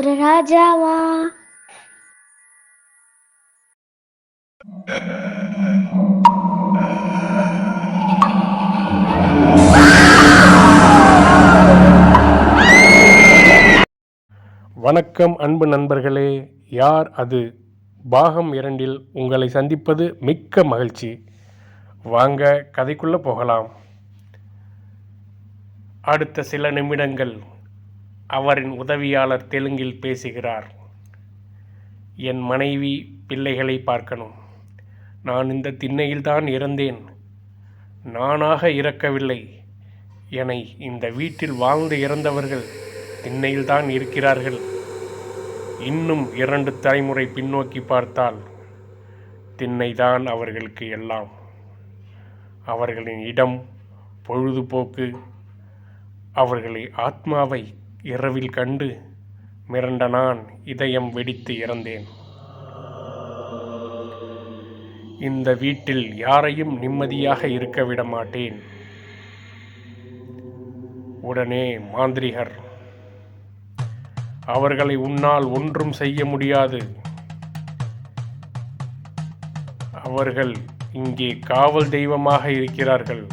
ஒரு ராஜாவா? வணக்கம் அன்பு நண்பர்களே. யார் அது? பாகம் இரண்டில் உங்களை சந்திப்பது மிக்க மகிழ்ச்சி. வாங்க கதைக்குள்ளே போகலாம். அடுத்த சில நிமிடங்கள். அவரின் உதவியாளர் தெலுங்கில் பேசுகிறார். என் மனைவி பிள்ளைகளை பார்க்கணும். நான் இந்த திண்ணையில்தான் இறந்தேன் நானாக இறக்கவில்லை. என்னை இந்த வீட்டில் வாழ்ந்து இறந்தவர்கள் திண்ணையில்தான் இருக்கிறார்கள். இன்னும் இரண்டு தலைமுறை பின்னோக்கி பார்த்தால் திண்ணைதான் அவர்களுக்கு எல்லாம். அவர்களின் இடம் பொழுதுபோக்கு அவர்களை ஆத்மாவை இரவில் கண்டு மிரண்ட நான் இதயம் வெடித்து இறந்தேன். இந்த வீட்டில் யாரையும் நிம்மதியாக இருக்க விட மாட்டேன். உடனே மாந்திரிகர் அவர்களை உன்னால் ஒன்றும் செய்ய முடியாது. அவர்கள் இங்கே காவல் தெய்வமாக இருக்கிறார்கள்.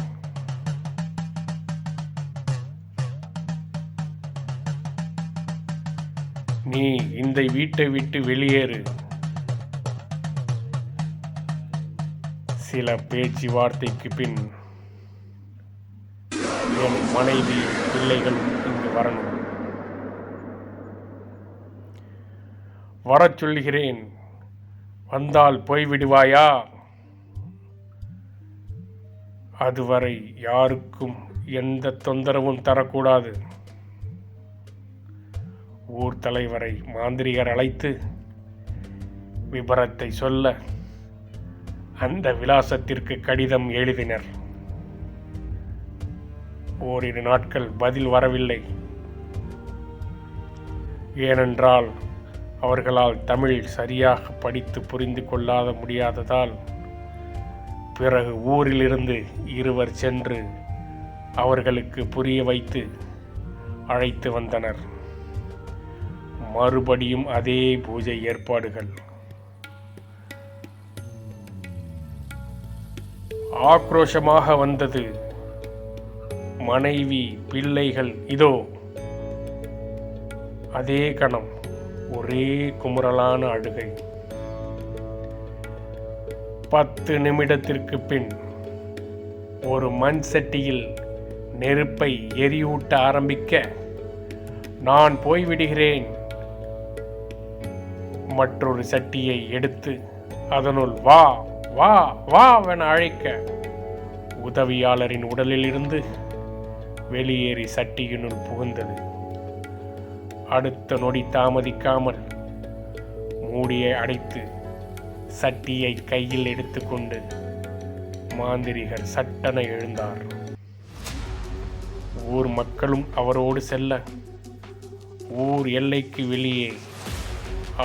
நீ இந்த வீட்டை விட்டு வெளியேறு. சில பேச்சுவார்த்தைக்கு பின் என் மனைவி பிள்ளைகள் இங்கு வரணும். வரச் சொல்கிறேன் வந்தால் போய்விடுவாயா? அதுவரை யாருக்கும் எந்த தொந்தரவும் தரக்கூடாது. ஊர் தலைவரை மாந்திரிகர் அழைத்து விபரத்தை சொல்ல அந்த விலாசத்திற்கு கடிதம் எழுதினர். ஓரிரு நாட்கள் பதில் வரவில்லை. ஏனென்றால் அவர்களால் தமிழ் சரியாக படித்து புரிந்து கொள்ளாத முடியாததால் பிறகு ஊரிலிருந்து இருவர் சென்று அவர்களுக்கு புரிய வைத்து அழைத்து வந்தனர். மறுபடியும் அதே பூஜை ஏற்பாடுகள். ஆக்ரோஷமாக வந்தது. மனைவி பிள்ளைகள் இதோ. அதே கணம் ஒரே குமுறலான அழுகை. பத்து நிமிடத்திற்கு பின் ஒரு மண் சட்டியில் நெருப்பை எரியூட்ட ஆரம்பிக்க நான் போய்விடுகிறேன். மற்றொரு சட்டியை எடுத்து அதனுள் வா வா வா என அழைக்க உதவியாளரின் உடலில் இருந்து வெளியேறி சட்டியினுள் புகுந்தது. அடுத்த நொடி தாமதிக்காமல் மூடியை அடைத்து சட்டியை கையில் எடுத்துக்கொண்டு மாந்திரிகர் சட்டென எழுந்தார். ஊர் மக்களும் அவரோடு செல்ல ஊர் எல்லைக்கு வெளியே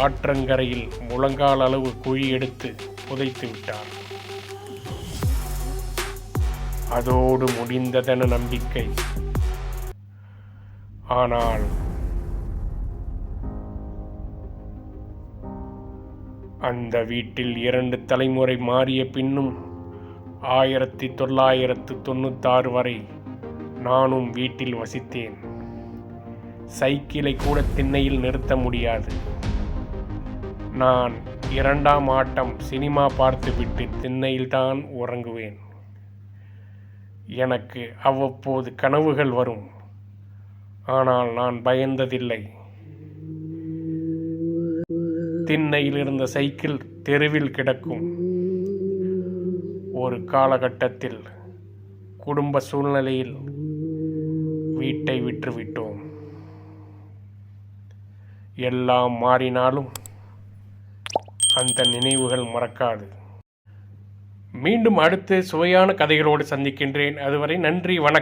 ஆற்றங்கரையில் முழங்கால் அளவு குழி எடுத்து புதைத்து விட்டார். அதோடு முடிந்ததென நம்பிக்கை. ஆனால் அந்த வீட்டில் இரண்டு தலைமுறை மாறிய பின்னும் ஆயிரத்தி தொள்ளாயிரத்து தொண்ணூத்தாறு வரை நானும் வீட்டில் வசித்தேன். சைக்கிளை கூட திண்ணையில் நிறுத்த முடியாது. நான் இரண்டாம் ஆட்டம் சினிமா பார்த்துவிட்டு திண்ணையில்தான் உறங்குவேன். எனக்கு அவ்வப்போது கனவுகள் வரும். ஆனால் நான் பயந்ததில்லை. திண்ணையில் இருந்த சைக்கிள் தெருவில் கிடக்கும். ஒரு காலகட்டத்தில் குடும்ப சூழ்நிலையில் வீட்டை விற்றுவிட்டோம். எல்லாம் மாறினாலும் அந்த நினைவுகள் மறக்காது. மீண்டும் அடுத்து சுவையான கதைகளோடு சந்திக்கின்றேன். அதுவரை நன்றி வணக்கம்.